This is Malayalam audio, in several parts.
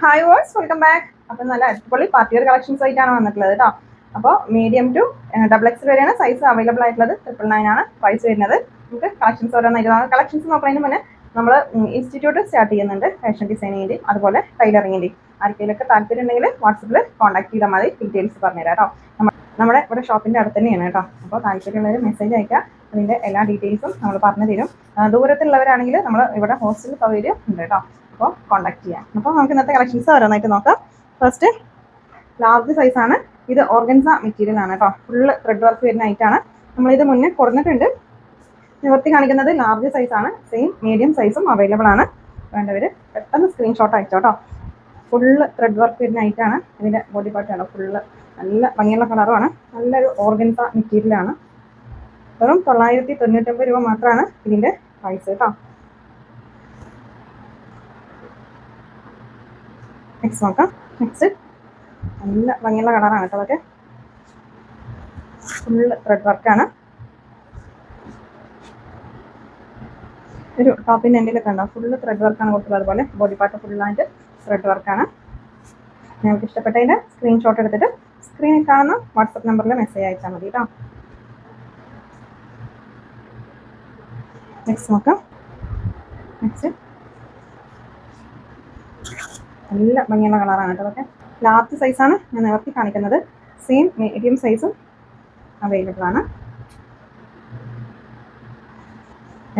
ഹായ് വേഴ്സ് വെൽക്കം ബാക്ക് അപ്പം നല്ല അടിപൊളി പാർട്ടി വെയർ കളക്ഷൻസ് ആയിട്ടാണ് വന്നിട്ടുള്ളത് കേട്ടോ അപ്പോൾ മീഡിയം ടു ഡബിൾ എക്സ് വരെയാണ് സൈസ് അവൈലബിൾ ആയിട്ടുള്ളത്. ട്രിപ്പിൾ നയൻ ആണ് പ്രൈസ് വരുന്നത്. നമുക്ക് കളക്ഷൻസ് ഓരോന്നായിട്ട് കളക്ഷൻസ് നോക്കുന്നതിന് മുന്നേ നമ്മൾ ഇൻസ്റ്റിറ്റ്യൂട്ട് സ്റ്റാർട്ട് ചെയ്യുന്നുണ്ട്. ഫാഷൻ ഡിസൈനിങ്ങിന്റെയും അതുപോലെ ടൈലറിങ്ങിന്റെയും ആർക്കെങ്കിലൊക്കെ താല്പര്യം ഉണ്ടെങ്കിൽ വാട്സപ്പിൽ കോൺടാക്ട് ചെയ്താൽ മതി. ഡീറ്റെയിൽസ് പറഞ്ഞുതരാം കേട്ടോ നമ്മുടെ ഇവിടെ ഷോപ്പിന്റെ അടുത്ത് തന്നെയാണ് കേട്ടോ. അപ്പോൾ താല്പര്യമുള്ളവർ മെസ്സേജ് അയക്കുക അതിന്റെ എല്ലാ ഡീറ്റെയിൽസും നമ്മൾ പറഞ്ഞു തരും. ദൂരത്തുള്ളവരാണെങ്കിൽ നമ്മൾ ഇവിടെ ഹോസ്റ്റൽ സൗകര്യം ഉണ്ട് കേട്ടോ. അപ്പോൾ കോൺടാക്ട് ചെയ്യാം. അപ്പോൾ നമുക്ക് ഇന്നത്തെ കളക്ഷൻസ് ഓരോന്നായിട്ട് നോക്കാം. ഫസ്റ്റ് ലാർജ് സൈസാണ് ഇത് ഓർഗൻസ മെറ്റീരിയൽ ആണ് കേട്ടോ. ഫുള്ള് ത്രെഡ് വർക്ക് വരുന്ന ഐറ്റാണ് നമ്മളിത് മുന്നേ കൊടുത്തിട്ടുണ്ട്. നിവർത്തി കാണിക്കുന്നത് ലാർജ് സൈസാണ് സെയിം മീഡിയം സൈസും അവൈലബിൾ ആണ്. വേണ്ടവർ പെട്ടെന്ന് സ്ക്രീൻഷോട്ട് അയച്ചോ കേട്ടോ. ഫുള്ള് ത്രെഡ് വർക്ക് വരുന്ന ഐറ്റാണ് ഇതിന്റെ ബോഡി പാർട്ടാണ് ഫുള്ള് നല്ല ഭംഗിയുള്ള കളറുമാണ്. നല്ലൊരു ഓർഗൻസ മെറ്റീരിയലാണ്. വെറും തൊള്ളായിരത്തി തൊണ്ണൂറ്റൊമ്പത് രൂപ മാത്രമാണ് ഇതിന്റെ പ്രൈസ് കേട്ടോ. നെക്സ്റ്റ് നോക്കാം. നെക്സ്റ്റ് നല്ല ഭംഗിയുള്ള കളറാണ് കേട്ടോ അതൊക്കെ. ഫുള്ള് ത്രെഡ് വർക്കാണ് ഒരു ടോപ്പിന്റെ എൻഡിലൊക്കെ ഉണ്ടാവും ഫുള്ള് ത്രെഡ് വർക്കാണ് കൊടുത്തുള്ളത് അതുപോലെ ബോഡി പാർട്ട് ഫുള്ളായിട്ട് ത്രെഡ് വർക്കാണ് ഞങ്ങൾക്ക് ഇഷ്ടപ്പെട്ടതിന്റെ സ്ക്രീൻഷോട്ട് എടുത്തിട്ട് സ്ക്രീനിൽ കാണുന്ന വാട്സപ്പ് നമ്പറിൽ മെസ്സേജ് അയച്ചാൽ മതി കേട്ടോ നെക്സ്റ്റ് നോക്കാം. നെക്സ്റ്റ് നല്ല ഭംഗിയുള്ള കളറാണ് കേട്ടോ അതൊക്കെ. ലാർജ് സൈസാണ് ഞാൻ നിവർത്തി കാണിക്കുന്നത്. സെയിം മീഡിയം സൈസും അവൈലബിൾ ആണ്.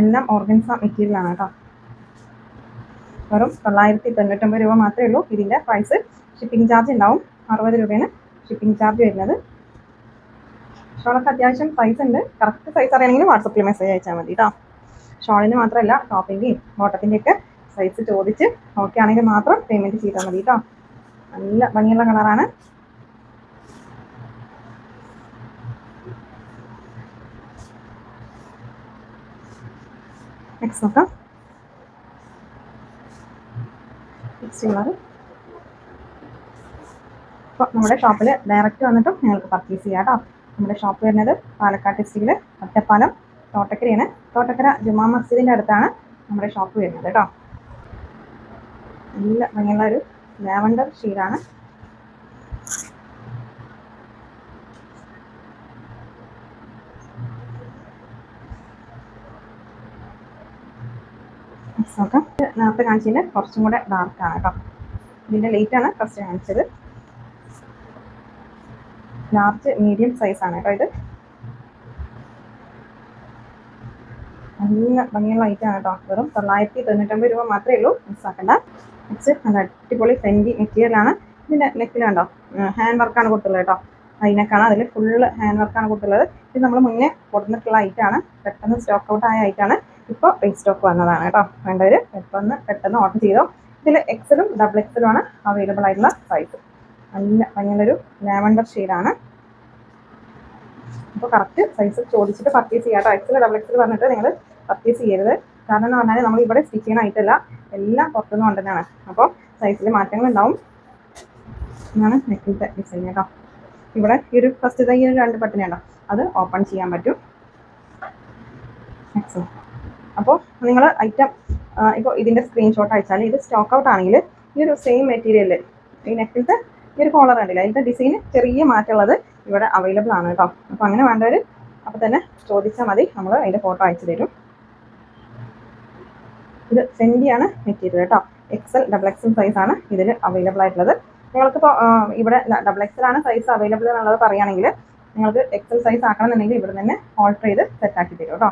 എല്ലാം ഓർഗൻസ മെറ്റീരിയൽ ആണ് കേട്ടോ വെറും തൊള്ളായിരത്തി തൊണ്ണൂറ്റൊമ്പത് രൂപ മാത്രമേ ഉള്ളൂ. ഇതിന്റെ പ്രൈസ് ഷിപ്പിംഗ് ചാർജ് ഉണ്ടാവും. അറുപത് രൂപയാണ് ഷിപ്പിംഗ് ചാർജ് വരുന്നത്. ഷോളൊക്കെ അത്യാവശ്യം സൈസ് ഉണ്ട്. കറക്റ്റ് സൈസ് അറിയണമെങ്കിൽ വാട്സപ്പിൽ മെസ്സേജ് അയച്ചാൽ മതി കേട്ടോ ഷോളിന് മാത്രമല്ല ടോപ്പിന്റെയും ബോട്ടത്തിന്റെയൊക്കെ സൈസ് ചോദിച്ച് ഓക്കെ ആണെങ്കിൽ മാത്രം പേയ്മെന്റ് ചെയ്താൽ മതി കേട്ടോ നല്ല ഭംഗിയുള്ള കളറാണ് നെക്സ്റ്റ് നോക്കാം. നെക്സ്റ്റ് കളർ നമ്മുടെ ഷോപ്പിൽ ഡയറക്റ്റ് വന്നിട്ടും നിങ്ങൾക്ക് പർച്ചേസ് ചെയ്യാം കേട്ടോ നമ്മുടെ ഷോപ്പ് വരുന്നത് പാലക്കാട് ഡിസ്ട്രിക്റ്റിൽ ഒറ്റപ്പാലം തോട്ടക്കരയാണ്. തോട്ടക്കര ജുമാ മസ്ജിദിന്റെ അടുത്താണ് നമ്മുടെ ഷോപ്പ് വരുന്നത് കേട്ടോ നല്ല ഭംഗിയുള്ള ഒരു ലാവണ്ടർ ഷീഡാണ് നേരത്തെ കാണിച്ചതിന്റെ കുറച്ചും കൂടെ ഡാർക്കാണ് കേട്ടോ ഇതിന്റെ ലേറ്റ് ആണ് ഫസ്റ്റ് കാണിച്ചത്. ലാർജ് മീഡിയം സൈസ് ആണ് കേട്ടോ ഇത്. നല്ല ഭംഗിയുള്ള ആണ് കേട്ടോ. വെറും തൊള്ളായിരത്തി തൊണ്ണൂറ്റൊമ്പത് രൂപ മാത്രമേ ഉള്ളൂ. മിസ്സാക്കണ്ട. നെക്സ്റ്റ് നല്ല അടിപൊളി ഫെൻഡി മെറ്റീരിയൽ ആണ്. ഇതിന്റെ നെക്കിലുണ്ടോ ഹാൻഡ് വർക്കാണ് കൊടുത്തുള്ളത് കേട്ടോ. അതിനൊക്കെയാണ് അതിൽ ഫുള്ള് ഹാൻഡ് വർക്കാണ് കൊടുത്തുള്ളത്. ഇത് നമ്മൾ മുന്നേ കൊടുത്തിട്ടുള്ള ഐറ്റാണ് പെട്ടെന്ന് സ്റ്റോക്ക് ഔട്ട് ആയ ഐറ്റാണ് ഇപ്പോൾ റീസ്റ്റോക്ക് വന്നതാണ് കേട്ടോ. വേണ്ടവർ പെട്ടെന്ന് പെട്ടെന്ന് ഓർഡർ ചെയ്തോ. ഇതിൽ എക്സലും ഡബിൾ എക്സലും ആണ് അവൈലബിൾ ആയിട്ടുള്ള സൈസ് നല്ല ഭംഗിയുള്ളൊരു ലാവണ്ടർ ഷെയ്ഡാണ്. അപ്പോൾ കറക്റ്റ് സൈസ് ചോദിച്ചിട്ട് പർച്ചേസ് ചെയ്യാം കേട്ടോ എക്സൽ ഡബിൾ എക്സൽ പറഞ്ഞിട്ട് നിങ്ങൾ പർച്ചേസ് ചെയ്യരുത്. കാരണം എന്ന് പറഞ്ഞാൽ നമ്മൾ ഇവിടെ സ്റ്റിച്ച് എല്ലാം പുറത്തുനിന്ന് കൊണ്ടുതന്നെയാണ്. അപ്പോൾ സൈസിൽ മാറ്റങ്ങൾ ഉണ്ടാവും എന്നാണ് നെക്കിലത്തെ ഡിസൈൻ കേട്ടോ. ഇവിടെ ഈ ഒരു ഫസ്റ്റ് തൈ ഒരു രണ്ട് ബട്ടൺ ഉണ്ടോ അത് ഓപ്പൺ ചെയ്യാൻ പറ്റും. അപ്പോൾ നിങ്ങൾ ഐറ്റം ഇപ്പോൾ ഇതിന്റെ സ്ക്രീൻഷോട്ട് അയച്ചാൽ ഇത് സ്റ്റോക്ക് ഔട്ട് ആണെങ്കിൽ ഈ ഒരു സെയിം മെറ്റീരിയൽ ഈ നെക്കിലത്തെ ഈ ഒരു കോളർ ഉണ്ടല്ലോ അതിന്റെ ഡിസൈൻ ചെറിയ മാറ്റമുള്ളത് ഇവിടെ അവൈലബിൾ ആണ് കേട്ടോ. അപ്പോൾ അങ്ങനെ വേണ്ടവർ അപ്പോൾ തന്നെ ചോദിച്ചാൽ മതി. നമ്മൾ അതിന്റെ ഫോട്ടോ അയച്ചു തരും. ഇത് സെൻഡിയാണ് മെറ്റീരിയൽ കേട്ടോ. എക്സൽ ഡബിൾ എക്സൽ സൈസാണ് ഇതിൽ അവൈലബിൾ ആയിട്ടുള്ളത്. നിങ്ങൾക്കിപ്പോൾ ഇവിടെ ഡബിൾ എക്സൽ ആണ് സൈസ് അവൈലബിൾ എന്നുള്ളത് പറയുകയാണെങ്കിൽ നിങ്ങൾക്ക് എക്സൽ സൈസ് ആക്കണമെന്നുണ്ടെങ്കിൽ ഇവിടെ തന്നെ ഓൾട്ടർ ചെയ്ത് സെറ്റാക്കി തരും കേട്ടോ.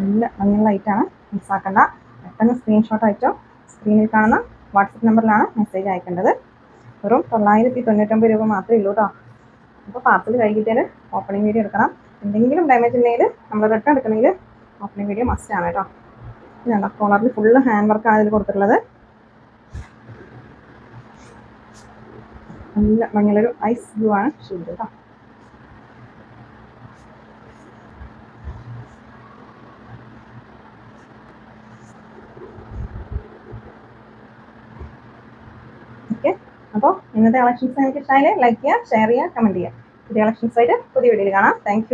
നല്ല ഭംഗിയുള്ള ഐറ്റാണ് മിസ്സാക്കണ്ട പെട്ടെന്ന് സ്ക്രീൻഷോട്ട് അയച്ചോ. സ്ക്രീനിൽ കാണുന്ന വാട്സപ്പ് നമ്പറിലാണ് മെസ്സേജ് അയക്കേണ്ടത്. വെറും തൊള്ളായിരത്തി തൊണ്ണൂറ്റൊമ്പത് രൂപ മാത്രമേ ഉള്ളൂ കേട്ടോ അപ്പോൾ പാർസൽ കഴിഞ്ഞിട്ട് ഓപ്പണിംഗ് വീഡിയോ എടുക്കണം. എന്തെങ്കിലും ഡാമേജ് ഉണ്ടെങ്കിൽ നമ്മൾ റിട്ടേൺ എടുക്കണമെങ്കിൽ ഓപ്പണിംഗ് വീഡിയോ മസ്റ്റ് ആണ് കേട്ടോ ഇതുണ്ടോ കോളറിൽ ഫുള്ള് ഹാൻഡ് വർക്കാണ് ഇതിൽ കൊടുത്തിട്ടുള്ളത്. നല്ല മഞ്ഞളൊരു ഐസ് ബ്ലൂ ആണ് ഷൂഡ് കേട്ടോ ഓക്കെ അപ്പോൾ ഇന്നത്തെ കളക്ഷൻസ് നിങ്ങൾക്ക് ഇഷ്ടമായാലേ ലൈക്ക് ചെയ്യുക ഷെയർ ചെയ്യുക കമന്റ് ചെയ്യുക. പുതിയ കളക്ഷൻസ് ആയിട്ട് പുതിയ വീഡിയോയിൽ കാണാം. താങ്ക്